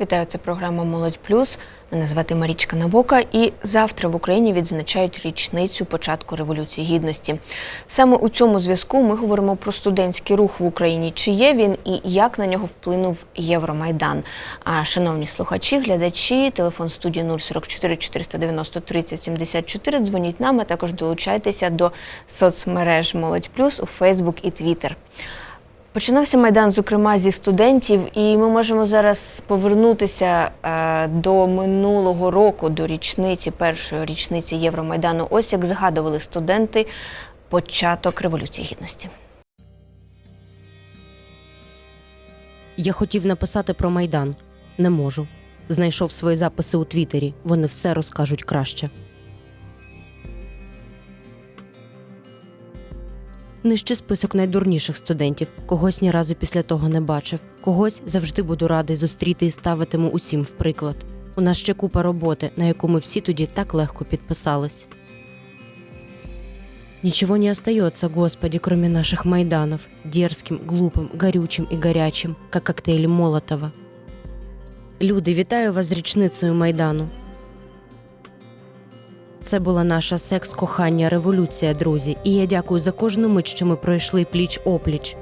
Вітаю, це програма Молодь Плюс. Мене звати Марічка Набока. І завтра в Україні відзначають річницю початку Революції Гідності. Саме у цьому зв'язку ми говоримо про студентський рух в Україні. Чи є він і як на нього вплинув Євромайдан? А шановні слухачі, глядачі, телефон студії 044 490 30 74. Дзвоніть нам, а також долучайтеся до соцмереж Молодь Плюс у Фейсбук і Твіттер. Починався майдан, зокрема, зі студентів, і ми можемо зараз повернутися е, до минулого року, до річниці, першої річниці Євромайдану. Ось як згадували студенти початок Революції Гідності. Я хотів написати про майдан. Не можу. Знайшов свої записи у Твіттері. Вони все розкажуть краще. Нижче список найдурніших студентів. Когось ні разу після того не бачив. Когось завжди буду радий зустріти і ставитиму усім в приклад. У нас ще купа роботи, на яку ми всі тоді так легко підписались. Ничего не остается, Господи, кроме наших майданов, дерзким, глупым, горючим і горячим, как коктейлі Молотова. Люди, вітаю вас з річницею Майдану. Це була наша секс, кохання, революція, друзі, і я дякую за кожну мить, що ми пройшли пліч опліч.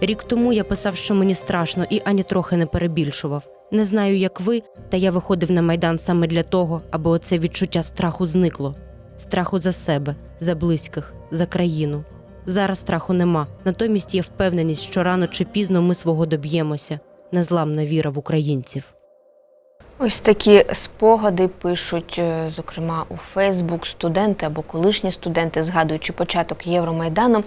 Рік тому я писав, що мені страшно, і ані трохи не перебільшував. Не знаю, як ви, та я виходив на майдан саме для того, аби оце відчуття страху зникло. Страху за себе, за близьких, за країну. Зараз страху нема. Натомість є впевненість, що рано чи пізно ми свого доб'ємося. Незламна віра в українців. Ось такі спогади пишуть, е, зокрема, у Фейсбук студенти або колишні студенти, згадуючи початок Євромайдану.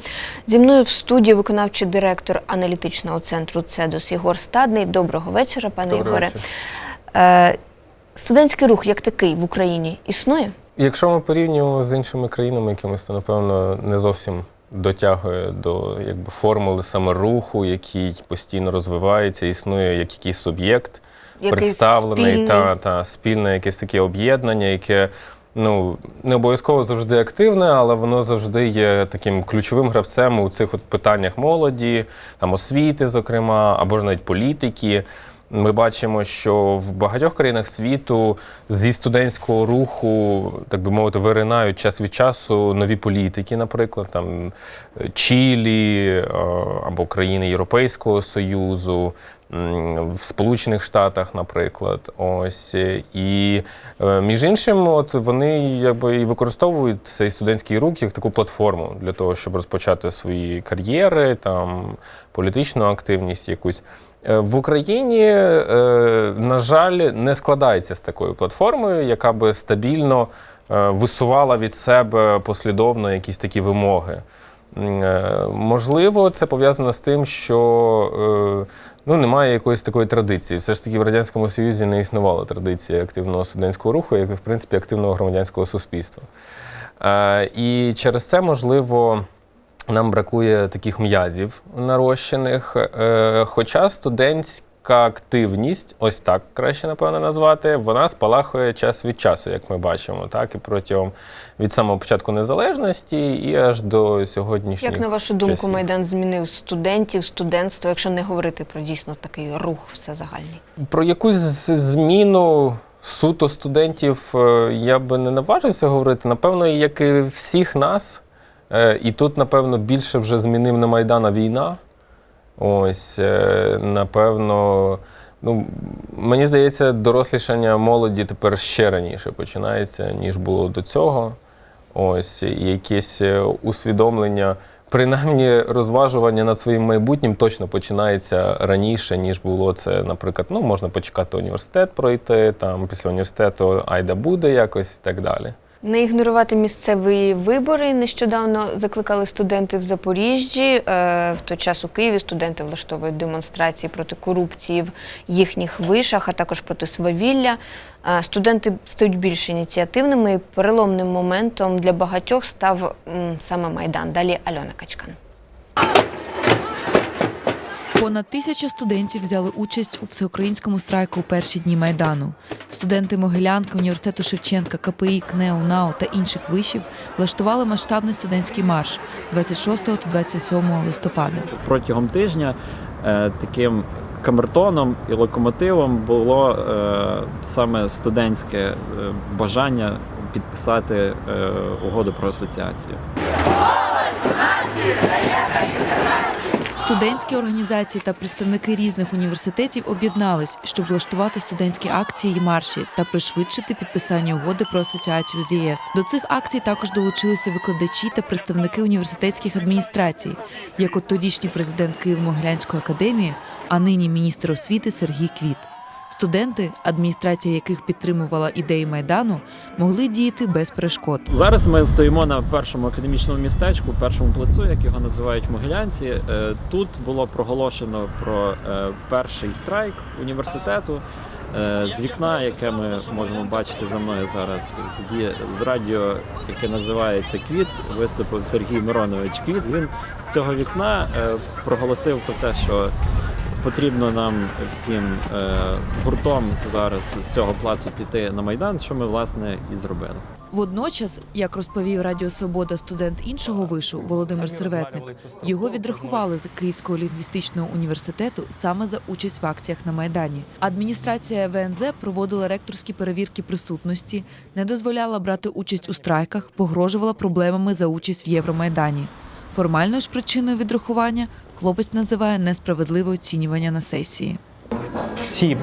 Зі мною в студії виконавчий директор аналітичного центру «Цедос» Єгор Стадний. Доброго вечора, пане Доброго Єгоре. вечора. Е, Студентський рух як такий в Україні існує? Якщо ми порівнюємо з іншими країнами якимись, то напевно не зовсім дотягує до якби формули саме руху, який постійно розвивається, існує як якийсь суб'єкт, Якийсь представлений спільний? та, та спільне якесь таке об'єднання, яке ну не обов'язково завжди активне, але воно завжди є таким ключовим гравцем у цих от питаннях молоді, там освіти, зокрема, або ж навіть політики. Ми бачимо, що в багатьох країнах світу зі студентського руху, так би мовити, виринають час від часу нові політики, наприклад, там Чилі е, або країни Європейського Союзу, в Сполучених Штатах, наприклад. Ось і е, між іншим, от вони якби і використовують цей студентський рух як таку платформу для того, щоб розпочати свої кар'єри, там політичну активність якусь. Е, В Україні, е, на жаль, не складається з такою платформою, яка би стабільно е, висувала від себе послідовно якісь такі вимоги. Можливо, це пов'язано з тим, що ну, немає якоїсь такої традиції. Все ж таки в Радянському Союзі не існувала традиції активного студентського руху, як і в принципі активного громадянського суспільства. І через це можливо. Нам бракує таких м'язів нарощених. Е, Хоча студентська активність, ось так краще напевно назвати, вона спалахує час від часу, як ми бачимо, так і протягом від самого початку незалежності і аж до сьогоднішніх. Як на вашу думку, часів. Майдан змінив студентів, студентство, якщо не говорити про дійсно такий рух всезагальний? Про якусь зміну суто студентів е, я би не наважився говорити. Напевно, як і всіх нас. Е, І тут, напевно, більше вже змінив на Майдана війна. Ось, е, напевно, ну, мені здається, дорослішання молоді тепер ще раніше починається, ніж було до цього. Ось, якесь е, усвідомлення, принаймні розважування над своїм майбутнім точно починається раніше, ніж було це, наприклад, ну, можна почекати університет пройти, там після університету айда буде якось і так далі. Не ігнорувати місцеві вибори. Нещодавно закликали студенти в Запоріжжі. Е, В той час у Києві студенти влаштовують демонстрації проти корупції в їхніх вишах, а також проти свавілля. Е, Студенти стають більш ініціативними і переломним моментом для багатьох став саме Майдан. Далі Альона Качкан. Понад тисяча студентів взяли участь у всеукраїнському страйку у перші дні майдану. Студенти Могилянки, університету Шевченка, КПІ, КНЕУ, НАУ та інших вишів влаштували масштабний студентський марш 26 та 27 листопада. протягом тижня е, таким камертоном і локомотивом було е, саме студентське е, бажання підписати угоду про асоціацію. Студентські організації та представники різних університетів об'єднались, щоб влаштувати студентські акції і марші та пришвидшити підписання угоди про асоціацію з ЄС. До цих акцій також долучилися викладачі та представники університетських адміністрацій, як от тодішній президент Києво-Могилянської академії, а нині міністр освіти Сергій Квіт. Студенти, адміністрація яких підтримувала ідеї майдану, могли діяти без перешкод. Зараз ми стоїмо на першому академічному містечку, першому плацу, як його називають могилянці. Е, Тут було проголошено про е, перший страйк університету. Е, З вікна, яке ми можемо бачити за мною зараз, тоді з радіо, яке називається Квіт, виступив Сергій Миронович Квіт. Він з цього вікна проголосив про те, що потрібно нам всім е, гуртом зараз з цього плацу піти на майдан, що ми власне і зробили. Водночас, як розповів Радіо Свобода студент іншого вишу Володимир Серветник, його відрахували з Київського лінгвістичного університету саме за участь в акціях на майдані. Адміністрація ВНЗ проводила ректорські перевірки присутності, не дозволяла брати участь у страйках, погрожувала проблемами за участь в Євромайдані. Формальною ж причиною відрахування хлопець називає несправедливе оцінювання на сесії. всі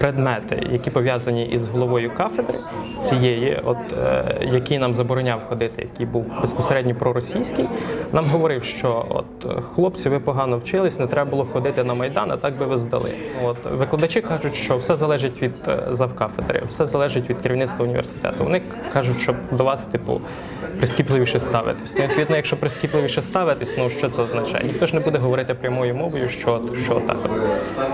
предмети, які пов'язані із головою кафедри цієї, от е, який нам забороняв ходити, який був безпосередньо проросійський, нам говорив, що от хлопці, ви погано вчились, не треба було ходити на майдан, а так би ви здали. От викладачі кажуть, що все залежить від е, завкафедри, все залежить від керівництва університету. Вони кажуть, що до вас, типу, прискіпливіше ставитись. Ну, відповідно, якщо прискіпливіше ставитись, ну що це означає? Ніхто ж не буде говорити прямою мовою, що, що так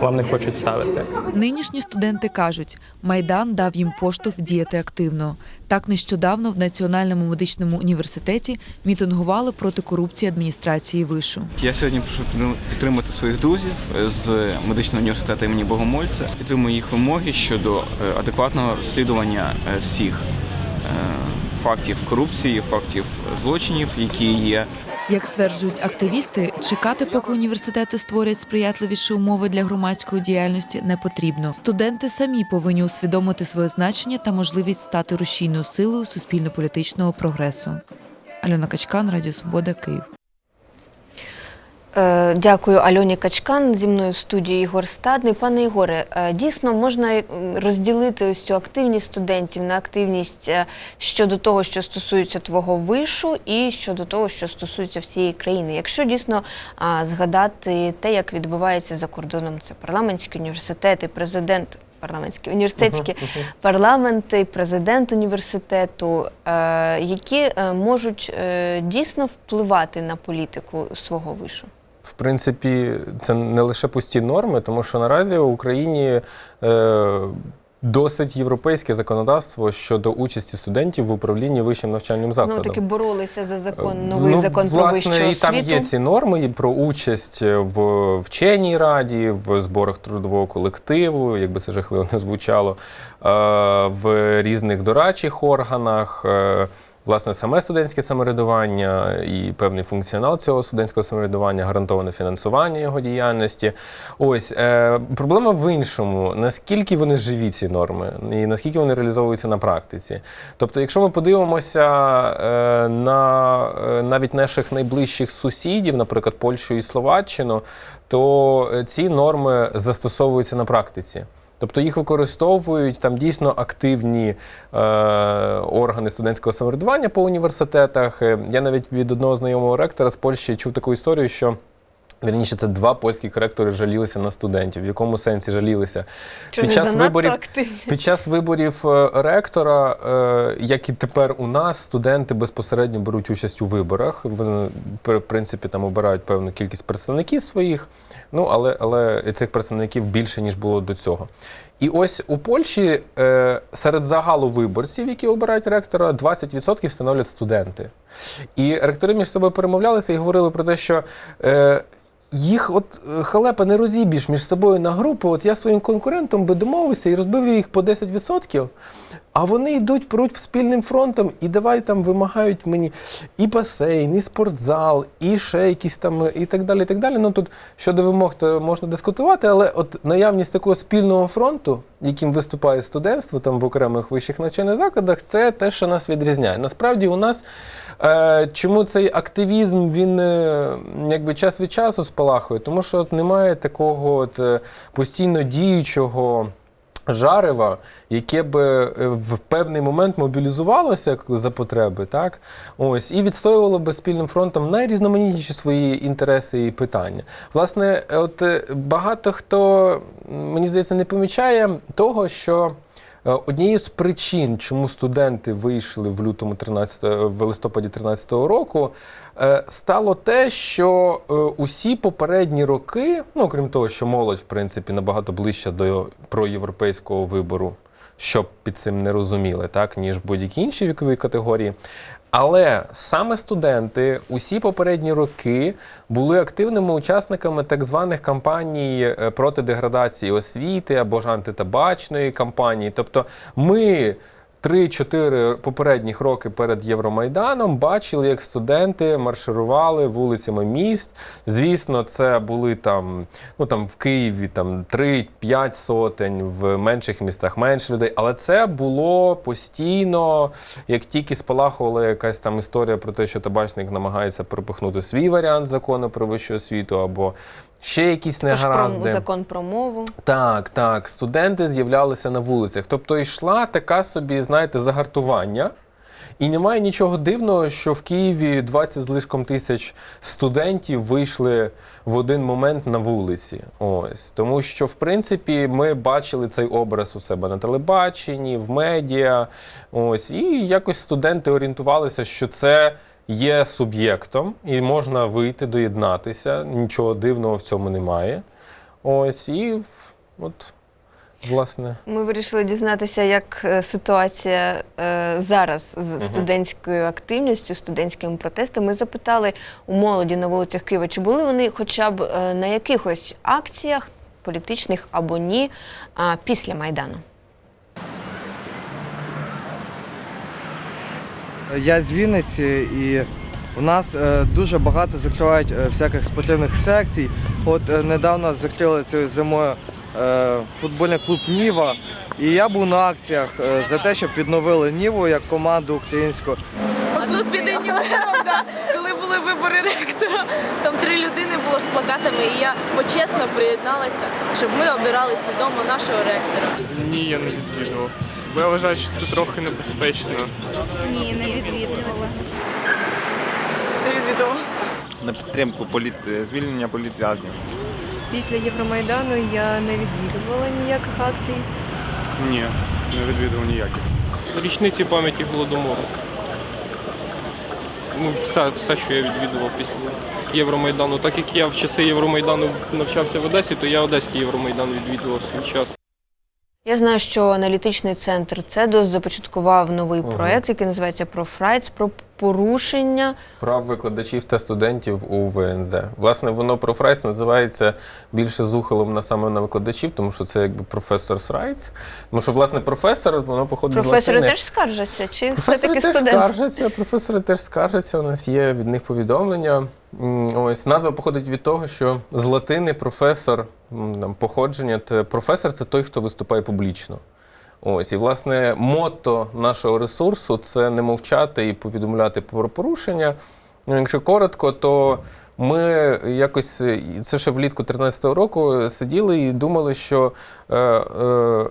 вам не хочуть ставити. Нинішні студенти кажуть, майдан дав їм поштовх діяти активно. Так нещодавно в Національному медичному університеті мітингували проти корупції адміністрації вишу. Я сьогодні підтриму- підтримати своїх друзів з медичного університету імені Богомольця. Підтримую їх вимоги щодо е, адекватного розслідування е, всіх е, фактів корупції, фактів злочинів, які є. Як стверджують активісти, чекати, поки університети створять сприятливіші умови для громадської діяльності, не потрібно. Студенти самі повинні усвідомити своє значення та можливість стати рушійною силою суспільно-політичного прогресу. Альона Качкан, Радіо Свобода, Київ. Е, Дякую Альоні Качкан. Зі мною в студії Ігор Стадний. Пане Ігоре, е, дійсно можна розділити ось цю активність студентів на активність е, щодо того, що стосується твого вишу, і щодо того, що стосується всієї країни. Якщо дійсно згадати те, як відбувається за кордоном, це парламентські університети, президент. Парламентські університетські парламенти, президент університету, які можуть дійсно впливати на політику свого вишу. В принципі, це не лише пусті норми, тому що наразі в Україні е, досить європейське законодавство щодо участі студентів в управлінні вищим навчальним закладом. Ну таки боролися за закон, новий ну, закон про власне, вищу і там освіту. є ці норми про участь в вченій раді, в зборах трудового колективу, якби це жахливо не звучало, е, в різних дорадчих органах. Власне, саме студентське самоврядування і певний функціонал цього студентського самоврядування, гарантоване фінансування його діяльності. Ось е, проблема в іншому: наскільки вони живі, ці норми, і наскільки вони реалізовуються на практиці. Тобто, якщо ми подивимося е, на е, навіть наших найближчих сусідів, наприклад, Польщу і Словаччину, то е, ці норми застосовуються на практиці. Тобто їх використовують там дійсно активні е, органи студентського самоврядування по університетах. Е, Я навіть від одного знайомого ректора з Польщі чув таку історію, що Вірніше, це два польських ректори жалілися на студентів. В якому сенсі жалілися? Що не занадто активні. Під час виборів е, ректора, е, як і тепер у нас, студенти безпосередньо беруть участь у виборах. Вони, в принципі, там обирають певну кількість представників своїх, ну але, але цих представників більше, ніж було до цього. І ось у Польщі е, серед загалу виборців, які обирають ректора, 20% становлять студенти. І ректори між собою перемовлялися і говорили про те, що. Е, їх от е, халепа не розіб'єш між собою на групи. От я своїм конкурентом би домовився і розбив їх по 10%, а вони йдуть пруть спільним фронтом і давай там вимагають мені і басейн, і спортзал, і ще якісь там, і так далі. І так далі. Ну тут щодо вимог, то можна дискутувати, але от наявність такого спільного фронту, яким виступає студентство там в окремих вищих навчальних закладах, це те, що нас відрізняє. Насправді у нас Е, Чому цей активізм він е, якби час від часу спалахує? Тому що от немає такого от е, постійно діючого. Жарева, яке е, в певний момент мобілізувалося за потреби, так ось і відстоювало би спільним фронтом найрізноманітніші свої інтереси і питання. Власне, от е, багато хто мені здається не помічає того, що Е, Однією з причин, чому студенти вийшли в лютому 13, в листопаді 13 року, е, стало те, що е, усі попередні роки, ну крім того, що молодь, в принципі, набагато ближча до проєвропейського вибору, щоб під цим не розуміли, так ніж будь-які інші вікові категорії. Але саме студенти усі попередні роки були активними учасниками так званих кампаній е, проти деградації освіти або ж антитабачної кампанії. Тобто ми. Три-чотири попередніх роки перед Євромайданом бачили, як студенти марширували вулицями міст. Звісно, це були там, ну там в Києві там 3-5 сотень, в менших містах менше людей. Але це було постійно, як тільки спалахувала якась там історія про те, що табачник намагається пропихнути свій варіант закону про вищу освіту, або ще якісь Тож про закон про мову. Так, так. Студенти з'являлися на вулицях. Тобто йшла така собі, знаєте, загартування. І немає нічого дивного, що в Києві 20 з лишком тисяч студентів вийшли в один момент на вулиці. Ось тому, що в принципі ми бачили цей образ у себе на телебаченні, в медіа. Ось і якось студенти орієнтувалися, що це є суб'єктом, і можна вийти, доєднатися. Нічого дивного в цьому немає. Ось і от, власне. Ми вирішили дізнатися, як е, ситуація е, зараз з студентською активністю, студентськими протестами. Ми запитали у молоді на вулицях Києва, чи були вони хоча б е, на якихось акціях політичних або ні а, після Майдану. Я з Вінниці і у нас е, дуже багато закривають е, всяких спортивних секцій. От е, недавно закрили цією зимою футбольний клуб Ніва. І я був на акціях за те, щоб відновили Ніву як команду українську. Тут під да, коли були вибори ректора, там три людини було з плакатами, і я почесно приєдналася, щоб ми обирали свідомо нашого ректора. Ні, я не відвідував. Бо я вважаю, що це трохи небезпечно. Ні, не відвідувала. Не відвідувала. На підтримку політ... звільнення політв'язнів. Після Євромайдану я не відвідувала ніяких акцій. Ні, не відвідував ніяких. річниці пам'яті голодомору. Ну, все, все, що я відвідував після Євромайдану. Так як я в часи Євромайдану навчався в Одесі, то я Одеський Євромайдан відвідував свій час. Я знаю, що аналітичний центр ЦЕДОС започаткував новий Ага. проект, який називається «Профрайц», про порушення Прав викладачів та студентів у ВНЗ. Власне, воно профрайс називається більше з ухилом на саме на викладачів, тому що це якби професор's rights. Тому що, власне, професор, воно походить з професори латини. теж скаржаться, чи все-таки теж студенти? скаржаться, професори теж скаржаться. У нас є від них повідомлення. Ось назва походить від того, що з латини професор там, походження. Професор це той, хто виступає публічно. Ось і власне мото нашого ресурсу це не мовчати і повідомляти про порушення. Ну, якщо коротко, то ми якось е, це ще влітку 2013 року сиділи і думали, що е, е,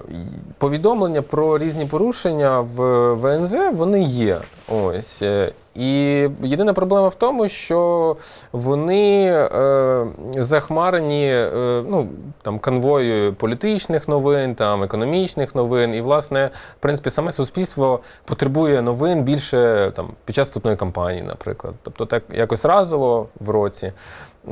повідомлення про різні порушення в ВНЗ вони є. Ось. І єдина проблема в тому, що вони е, захмарені е, ну, там, конвою політичних новин, там, економічних новин. І, власне, в принципі, саме суспільство потребує новин більше там, під час вступної кампанії, наприклад. Тобто так якось разово в році.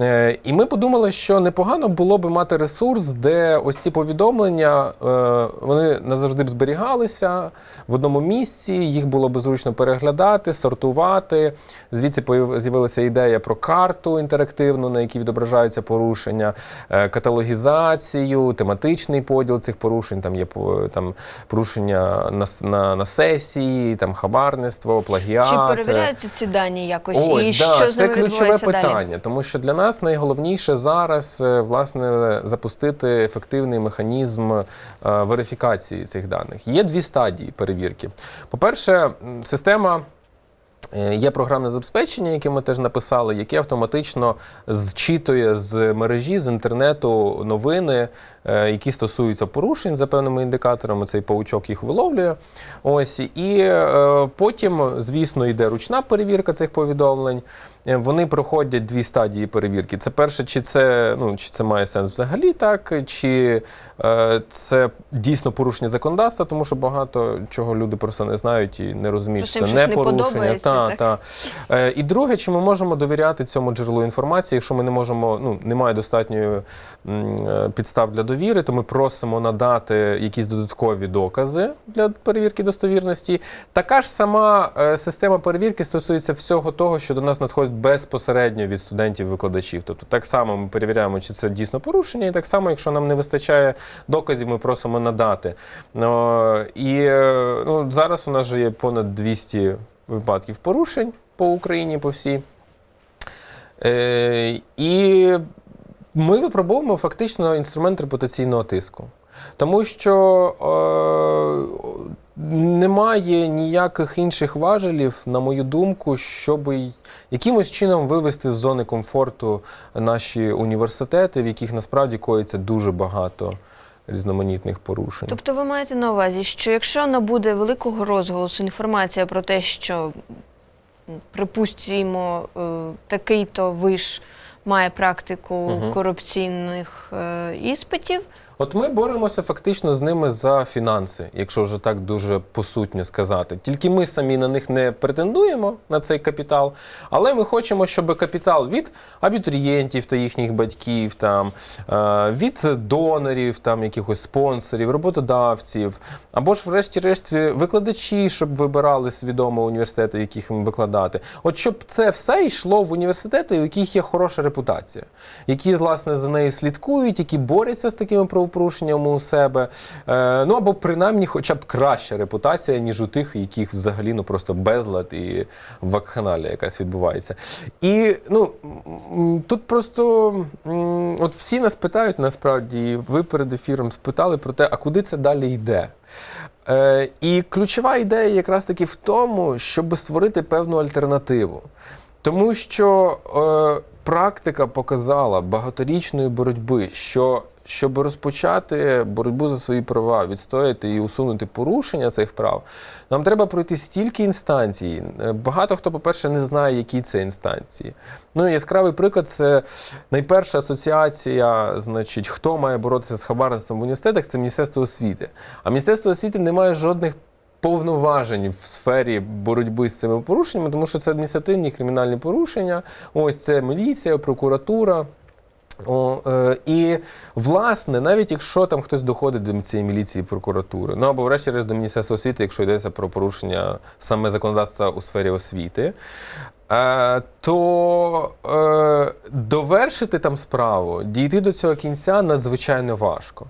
Е, І ми подумали, що непогано було би мати ресурс, де ось ці повідомлення е, вони назавжди б зберігалися в одному місці, їх було б зручно переглядати, сортувати. Звідси з'явилася ідея про карту інтерактивну, на якій відображаються порушення, е, каталогізацію, тематичний поділ цих порушень. Там є там порушення на, на, на сесії, там хабарництво, плагіат. Чи перевіряються ці дані якось? Ось, і да, що з це ключове питання, далі? тому що для нас найголовніше зараз е, власне запустити ефективний механізм е, верифікації цих даних. Є дві стадії перевірки. По-перше, система. е, Є програмне забезпечення, яке ми теж написали, яке автоматично зчитує з мережі, з інтернету новини, які стосуються порушень за певними індикаторами. Цей паучок їх виловлює. Ось і потім, звісно, йде ручна перевірка цих повідомлень. Е, Вони проходять дві стадії перевірки. Це перше, чи це ну чи це має сенс взагалі, так чи е, це дійсно порушення законодавства, тому що багато чого люди просто не знають і не розуміють, що це не порушення. Не Та, так? та. Е, і друге, чи ми можемо довіряти цьому джерелу інформації, якщо ми не можемо, ну немає достатньої підстав для довіри, то ми просимо надати якісь додаткові докази для перевірки достовірності. Така ж сама е, система перевірки стосується всього того, що до нас надходить безпосередньо від студентів-викладачів. Тобто так само ми перевіряємо, чи це дійсно порушення, і так само, якщо нам не вистачає доказів, ми просимо надати. І е, ну, зараз у нас же є понад 200 випадків порушень по Україні, по всій. Е, і ми випробовуємо фактично інструмент репутаційного тиску. Тому що е, немає ніяких інших важелів, на мою думку, щоб якимось чином вивести з зони комфорту наші університети, в яких насправді коїться дуже багато різноманітних порушень. Тобто ви маєте на увазі, що якщо набуде великого розголосу інформація про те, що, м, припустімо, е, такий-то виш має практику корупційних е, іспитів, От ми боремося фактично з ними за фінанси, якщо вже так дуже посутньо сказати. Тільки ми самі на них не претендуємо на цей капітал, але ми хочемо, щоб капітал від абітурієнтів та їхніх батьків, там, е, від донорів, там, якихось спонсорів, роботодавців, або ж, врешті-решт, викладачі, щоб вибирали свідомо університети, яких їм викладати. От щоб це все йшло в університети, у яких є хороша репутація, які, власне, за нею слідкують, які борються з такими правопорушеннями у себе. Е, ну або принаймні, хоча б краща репутація, ніж у тих, яких взагалі ну просто безлад і вакханалія якась відбувається. І ну тут просто от всі нас питають насправді, ви перед ефіром спитали про те, а куди це далі йде. Е, і ключова ідея якраз таки в тому, щоб створити певну альтернативу. Тому що е, практика показала багаторічної боротьби, що щоб розпочати боротьбу за свої права, відстояти і усунути порушення цих прав, нам треба пройти стільки інстанцій. Е, Багато хто, по-перше, не знає, які це інстанції. Ну, яскравий приклад це найперша асоціація, значить, хто має боротися з хабарництвом в університетах, це Міністерство освіти. А Міністерство освіти не має жодних повноважень в сфері боротьби з цими порушеннями, тому що це адміністративні кримінальні порушення. Ось це міліція, прокуратура. О, е, і власне, навіть якщо там хтось доходить до цієї міліції прокуратури, ну або врешті-решт до Міністерства освіти, якщо йдеться про порушення саме законодавства у сфері освіти, е, то е, довершити там справу, дійти до цього кінця надзвичайно важко.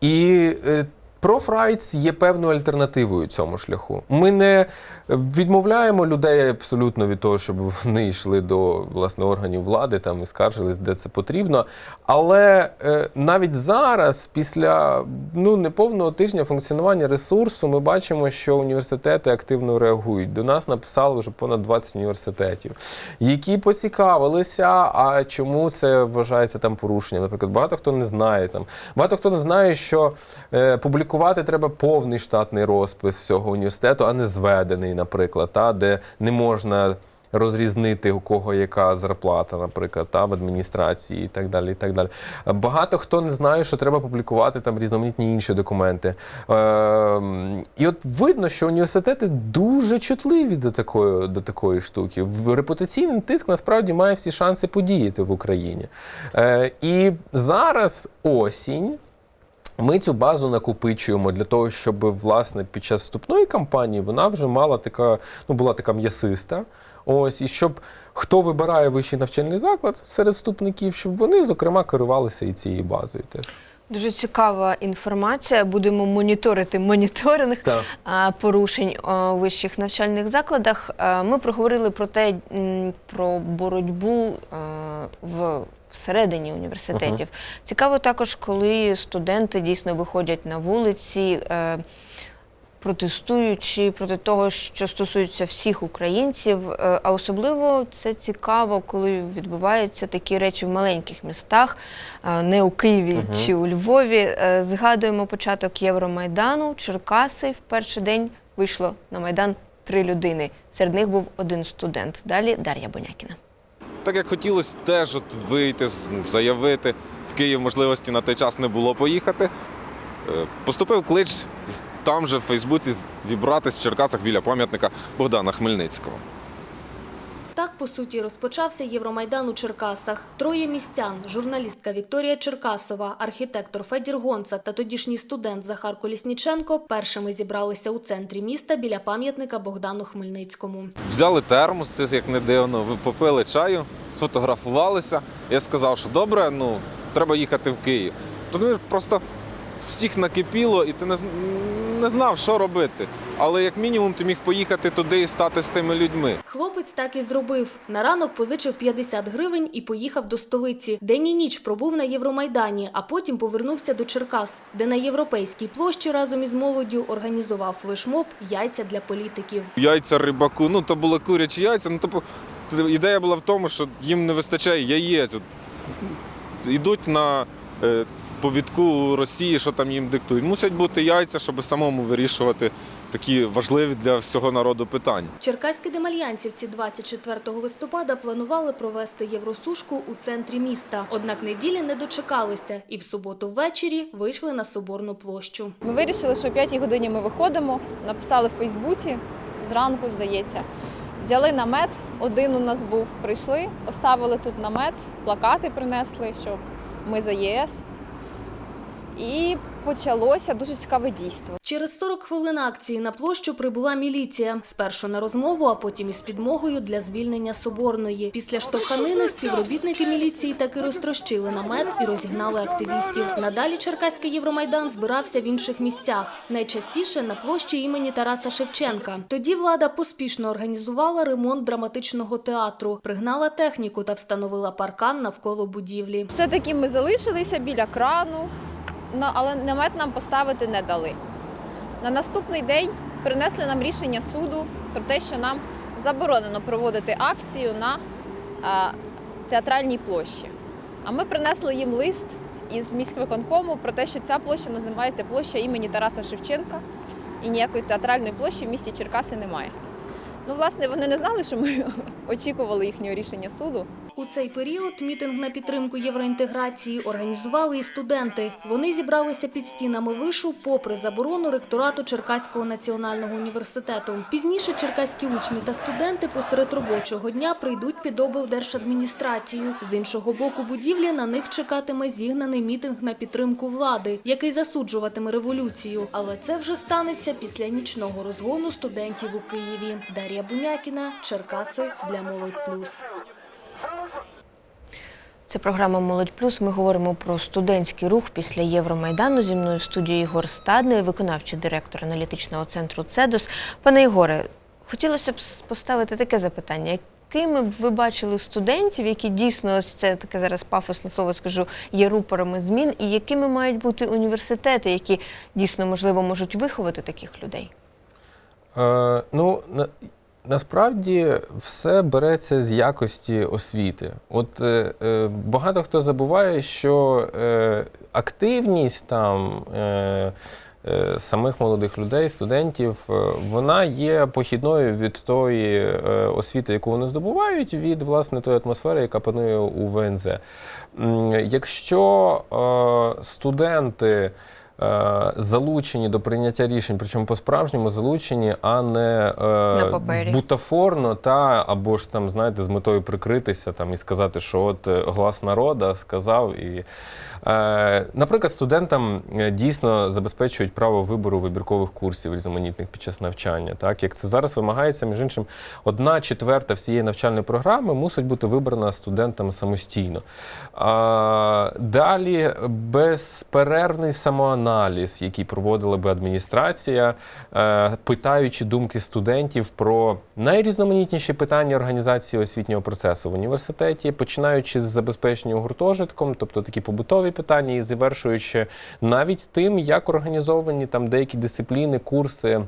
І е, Профрайтс є певною альтернативою цьому шляху. Ми не відмовляємо людей абсолютно від того, щоб вони йшли до власне органів влади там і скаржились, де це потрібно. Але е, навіть зараз, після ну неповного тижня функціонування ресурсу, ми бачимо, що університети активно реагують. До нас написали вже понад 20 університетів, які поцікавилися, а чому це вважається там порушенням. Наприклад, багато хто не знає там. Багато хто не знає, що е, публікувати треба повний штатний розпис всього університету, а не зведений, наприклад, та, де не можна розрізнити, у кого яка зарплата, наприклад, та, в адміністрації і так далі. І так далі. Багато хто не знає, що треба публікувати там різноманітні інші документи. Е, і от видно, що університети дуже чутливі до такої, до такої штуки. Репутаційний тиск насправді має всі шанси подіяти в Україні. Е, і зараз осінь. Ми цю базу накопичуємо для того, щоб власне під час вступної кампанії вона вже мала така, ну була така м'ясиста. Ось і щоб хто вибирає вищий навчальний заклад серед вступників, щоб вони зокрема керувалися і цією базою теж. Дуже цікава інформація. Будемо моніторити моніторинг Так. порушень у вищих навчальних закладах. Ми проговорили про те, про боротьбу в всередині університетів. Цікаво також, коли студенти дійсно виходять на вулиці. е, Протестуючи проти того, що стосується всіх українців, Е, а особливо це цікаво, коли відбуваються такі речі в маленьких містах, е, не у Києві Мгм. чи у Львові. Е, Згадуємо початок Євромайдану. Черкаси в перший день вийшло на майдан три людини. Серед них був один студент. Далі Дар'я Бонякіна. Так як хотілося теж от вийти, заявити. В Київ можливості на той час не було поїхати. Е, Поступив клич там же в Фейсбуці зібратись в Черкасах біля пам'ятника Богдана Хмельницького. Так, по суті, розпочався Євромайдан у Черкасах. Троє містян – журналістка Вікторія Черкасова, архітектор Федір Гонца та тодішній студент Захар Колісніченко першими зібралися у центрі міста біля пам'ятника Богдану Хмельницькому. Взяли термос, це як не дивно, попили чаю, сфотографувалися. Я сказав, що добре, ну треба їхати в Київ. Розумієш, просто всіх накипіло, і ти не, не знав, що робити. Але як мінімум ти міг поїхати туди і стати з тими людьми. Хлопець так і зробив. На ранок позичив 50 гривень і поїхав до столиці. День і ніч пробув на Євромайдані, а потім повернувся до Черкас, де на Європейській площі разом із молоддю організував флешмоб «Яйця для політиків». Яйця рибаку, ну то були курячі яйця. Ну, тобто, ідея була в тому, що їм не вистачає яєць. Ідуть на е, повідку Росії, що там їм диктують. Мусять бути яйця, щоб самому вирішувати такі важливі для всього народу питання. Черкаські демальянцівці 24 листопада планували провести євросушку у центрі міста. Однак неділі не дочекалися і в суботу ввечері вийшли на Соборну площу. Ми вирішили, що о 5 годині ми виходимо, написали в Фейсбуці, зранку, здається. Взяли намет, один у нас був, прийшли, поставили тут намет, плакати принесли, що ми за ЄС. І почалося дуже цікаве дійство. Через 40 хвилин акції на площу прибула міліція. Спершу на розмову, а потім із підмогою для звільнення Соборної. Після штовханини співробітники міліції таки розтрощили намет і розігнали активістів. Надалі Черкаський Євромайдан збирався в інших місцях. Найчастіше на площі імені Тараса Шевченка. Тоді влада поспішно організувала ремонт драматичного театру, пригнала техніку та встановила паркан навколо будівлі. Все-таки ми залишилися біля крану, але намет нам поставити не дали. На наступний день принесли нам рішення суду про те, що нам заборонено проводити акцію на а, театральній площі. А ми принесли їм лист із міськвиконкому про те, що ця площа називається площа імені Тараса Шевченка, і ніякої театральної площі в місті Черкаси немає. Ну, власне, вони не знали, що ми очікували їхнього рішення суду. У цей період мітинг на підтримку євроінтеграції організували і студенти. Вони зібралися під стінами вишу попри заборону ректорату Черкаського національного університету. Пізніше черкаські учні та студенти посеред робочого дня прийдуть під облдержадміністрацію. З іншого боку будівлі на них чекатиме зігнаний мітинг на підтримку влади, який засуджуватиме революцію. Але це вже станеться після нічного розгону студентів у Києві. Дар'я Бунякіна, Черкаси для молодь плюс. Це програма Молодь Плюс. Ми говоримо про студентський рух після Євромайдану. Зі мною в студії Ігор Стадний, виконавчий директор аналітичного центру Цедос. Пане Ігоре, хотілося б поставити таке запитання. Якими б ви бачили студентів, які дійсно ось це таке зараз пафосне слово скажу, є рупорами змін, і якими мають бути університети, які дійсно можливо можуть виховати таких людей? Е, ну, насправді все береться з якості освіти. От е, е, багато хто забуває, що е, активність там. Е, е, самих молодих людей, студентів, е, вона є похідною від тої освіти, яку вони здобувають, від власне тої атмосфери, яка панує у ВНЗ. Якщо студенти залучені до прийняття рішень, причому по-справжньому залучені, а не е, папері. бутафорно, та або ж там, знаєте, з метою прикритися там і сказати, що от е, глас народа сказав і. Е, Наприклад, студентам е, дійсно забезпечують право вибору вибіркових курсів різноманітних під час навчання. Так як це зараз вимагається, між іншим, одна четверта всієї навчальної програми мусить бути вибрана студентами самостійно. Далі безперервний самоаналіз, який проводила би адміністрація, е, питаючи думки студентів про найрізноманітніші питання організації освітнього процесу в університеті, починаючи з забезпечення гуртожитком, тобто такі побутові питання, і завершуючи навіть тим, як організовані там деякі дисципліни, курси.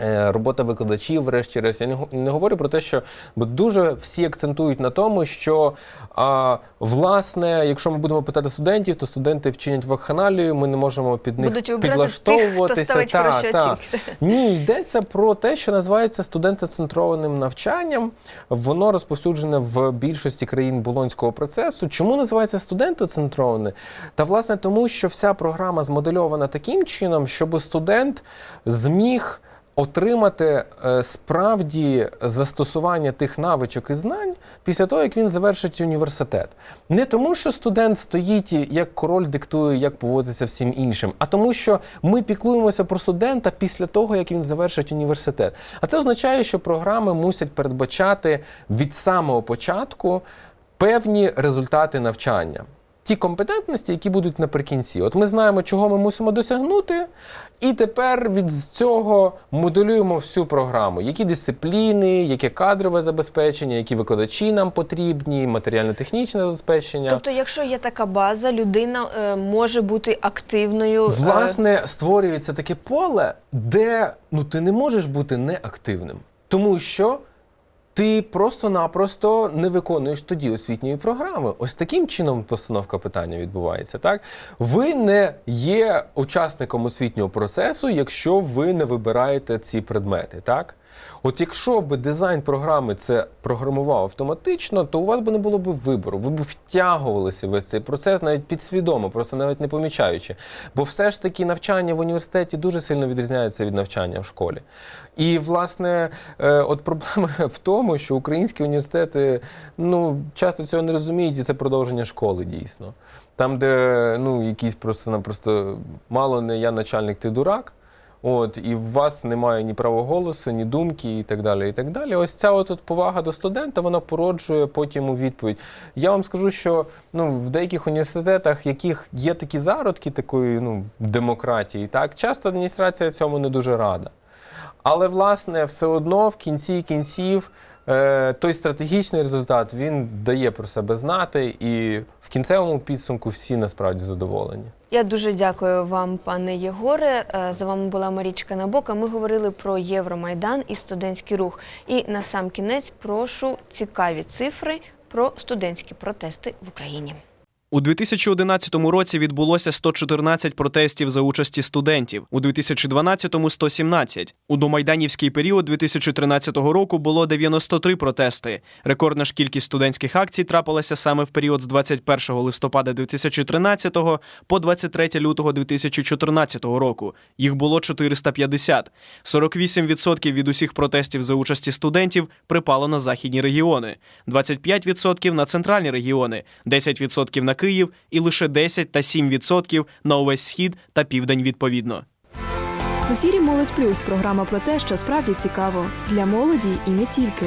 Е, Робота викладачів, врешті-решт. Я не, говорю про те, що бо дуже всі акцентують на тому, що а, власне, якщо ми будемо питати студентів, то студенти вчинять вакханалію, ми не можемо під них Будуть вибирати тих, хто підлаштовуватися. Та, та. Ні, йдеться про те, що називається студентоцентрованим навчанням. Воно розповсюджене в більшості країн болонського процесу. Чому називається студентоцентроване? Та власне тому, що вся програма змодельована таким чином, щоб студент зміг. Отримати е, справді застосування тих навичок і знань після того, як він завершить університет. Не тому, що студент стоїть як король диктує, як поводитися всім іншим, а тому, що ми піклуємося про студента після того, як він завершить університет. А це означає, що програми мусять передбачати від самого початку певні результати навчання. Ті компетентності, які будуть наприкінці. От ми знаємо, чого ми мусимо досягнути, і тепер від цього моделюємо всю програму. Які дисципліни, яке кадрове забезпечення, які викладачі нам потрібні, матеріально-технічне забезпечення. Тобто, якщо є така база, людина е, може бути активною. е, Власне, створюється таке поле, де ну ти не можеш бути неактивним, тому що ти просто-напросто не виконуєш тоді освітньої програми. Ось таким чином постановка питання відбувається. Так ви не є учасником освітнього процесу, якщо ви не вибираєте ці предмети. Так. От якщо би дизайн програми це програмував автоматично, то у вас би не було б вибору. Ви б втягувалися весь цей процес навіть підсвідомо, просто навіть не помічаючи. Бо все ж таки навчання в університеті дуже сильно відрізняється від навчання в школі. І, власне, е, от проблема в тому, що українські університети ну, часто цього не розуміють, і це продовження школи дійсно. Там, де ну, якісь просто-напросто мало не я начальник, ти дурак. От, і в вас немає ні права голосу, ні думки, і так далі. І так далі. Ось ця от, повага до студента вона породжує потім у відповідь. Я вам скажу, що ну, в деяких університетах, яких є такі зародки такої ну, демократії, так, часто адміністрація цьому не дуже рада. Але, власне, все одно в кінці кінців той стратегічний результат він дає про себе знати, і в кінцевому підсумку всі насправді задоволені. Я дуже дякую вам, пане Єгоре. Е, За вами була Марічка Набока. Ми говорили про Євромайдан і студентський рух. І на сам кінець прошу цікаві цифри про студентські протести в Україні. У 2011 році відбулося 114 протестів за участі студентів, у 2012-му – 117. У домайданівський період 2013 року було 93 протести. Рекордна ж кількість студентських акцій трапилася саме в період з 21 листопада 2013 по 23 лютого 2014 року. Їх було 450. 48% від усіх протестів за участі студентів припало на західні регіони, 25% на центральні регіони, 10% на Київ і лише 10 та 7% на увесь схід та південь відповідно. В ефірі Молодь Плюс програма про те, що справді цікаво для молоді і не тільки.